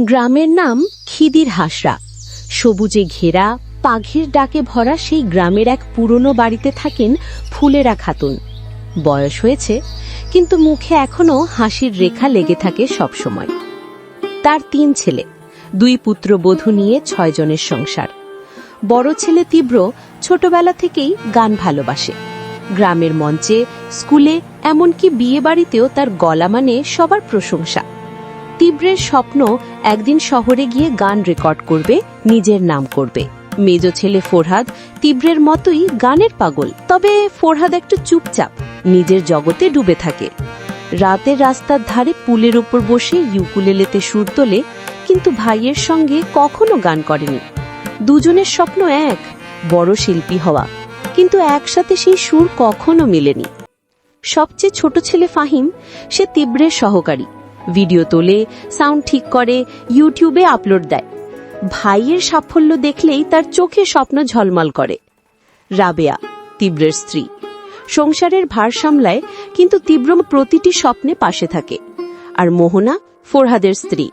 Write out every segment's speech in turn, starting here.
গ্রামের নাম খিদির হাসরা। সবুজে ঘেরা পাখির ডাকে ভরা সেই গ্রামের এক পুরনো বাড়িতে থাকেন ফুলেরা খাতুন। বয়স হয়েছে, কিন্তু মুখে এখনও হাসির রেখা লেগে থাকে সবসময়। তার তিন ছেলে, দুই পুত্র পুত্রবধূ নিয়ে ছয়জনের সংসার। বড় ছেলে তীব্র ছোটবেলা থেকেই গান ভালোবাসে। গ্রামের মঞ্চে, স্কুলে, এমনকি বিয়ে বাড়িতেও তার গলা মানে সবার প্রশংসা। তীব্রের স্বপ্ন একদিন শহরে গিয়ে গান রেকর্ড করবে, নিজের নাম করবে। মেজ ছেলে ফোরহাদ তীব্রের মতোই গানের পাগল, তবে ফোরহাদ একটু চুপচাপ, নিজের জগতে ডুবে থাকে। রাতের রাস্তার ধারে পুলের উপর বসে ইউকুলেলেতে সুর তোলে, কিন্তু ভাইয়ের সঙ্গে কখনো গান করেনি। দুজনের স্বপ্ন এক, বড় শিল্পী হওয়া, কিন্তু একসাথে সেই সুর কখনো মেলেনি। সবচেয়ে ছোট ছেলে ফাহিম, সে তীব্রের সহকারী। ভিডিও তোলে সাউন্ড ঠিক করে ইউটিউবে আপলোড দেয়। ভাইয়ের সাফল্য দেখলেই তার চোখে স্বপ্ন ঝলমল করে। রাবেয়া, তীব্রের স্ত্রী। সংসারের ভার সামলায়, কিন্তু তীব্র প্রতিটি স্বপ্নে পাশে থাকে। আর মোহনা, ফোরহাদের স্ত্রী।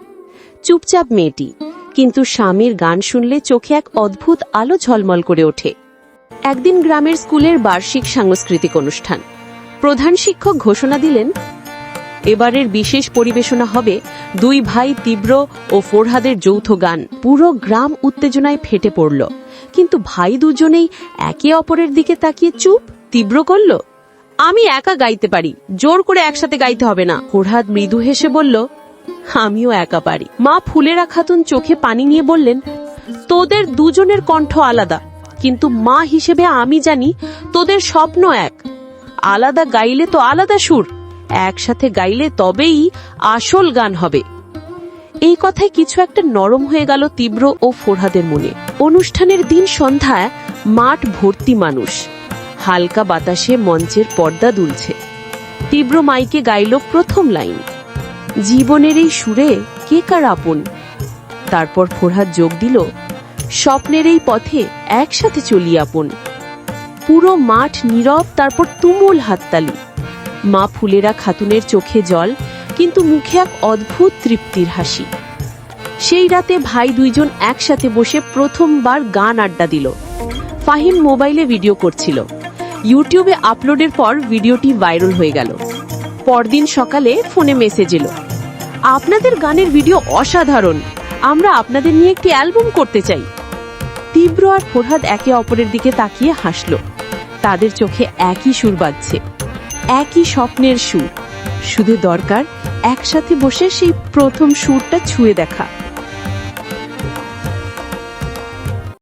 চুপচাপ মেয়েটি, কিন্তু স্বামীর গান শুনলে চোখে এক অদ্ভুত আলো ঝলমল করে ওঠে। একদিন গ্রামের স্কুলের বার্ষিক সাংস্কৃতিক অনুষ্ঠান। প্রধান শিক্ষক ঘোষণা দিলেন এবারের বিশেষ পরিবেশনা হবে দুই ভাই তীব্র ও ফোরহাদের যৌথ গান। পুরো গ্রাম উত্তেজনায় ফেটে পড়ল। কিন্তু ভাই দুজনেই একে অপরের দিকে তাকিয়ে চুপ, তীব্র করল, আমি একা গাইতে পারি, জোর করে একসাথে গাইতে হবে না। ফোরহাদ মৃদু হেসে বলল, আমিও একা পারি। মা ফুলেরা খাতুন চোখে পানি নিয়ে বললেন, তোদের দুজনের কণ্ঠ আলাদা, কিন্তু মা হিসেবে আমি জানি তোদের স্বপ্ন এক। আলাদা গাইলে তো আলাদা সুর। একসাথে গাইলে তবেই আসল গান হবে। এই কথায় কিছু একটা নরম হয়ে গেল তীব্র ও ফোরহাদের মনে। অনুষ্ঠানের দিন সন্ধ্যায় মাঠ ভর্তি মানুষ। হালকা বাতাসে মঞ্চের পর্দা দুলছে। তীব্র মাইকে গাইল প্রথম লাইন। জীবনের এই সুরে কে কার আপন? তারপর ফোরহাদ যোগ দিল, স্বপ্নের এই পথে একসাথে চলি আপন। পুরো মাঠ নীরব, তারপর তুমুল হাততালি। মা ফুলেরা খাতুনের চোখে জল, কিন্তু মুখে এক অদ্ভুত তৃপ্তির হাসি। সেই রাতে ভাই দুইজন একসাথে বসে প্রথমবার গান আড্ডা দিল। ফাহিম মোবাইলে ভিডিও করছিল। ইউটিউবে আপলোডের পর ভিডিওটি ভাইরাল হয়ে গেল। পরদিন সকালে ফোনে মেসেজ এলো। আপনাদের গানের ভিডিও অসাধারণ। আমরা আপনাদের নিয়ে একটি অ্যালবাম করতে চাই। তীব্র আর ফোরহাদ একে অপরের দিকে তাকিয়ে হাসল। তাদের চোখে একই সুর বাজছে। একই স্বপ্নের সুর। শুধু দরকার একসাথে বসে সেই প্রথম সুরটা ছুঁয়ে দেখা।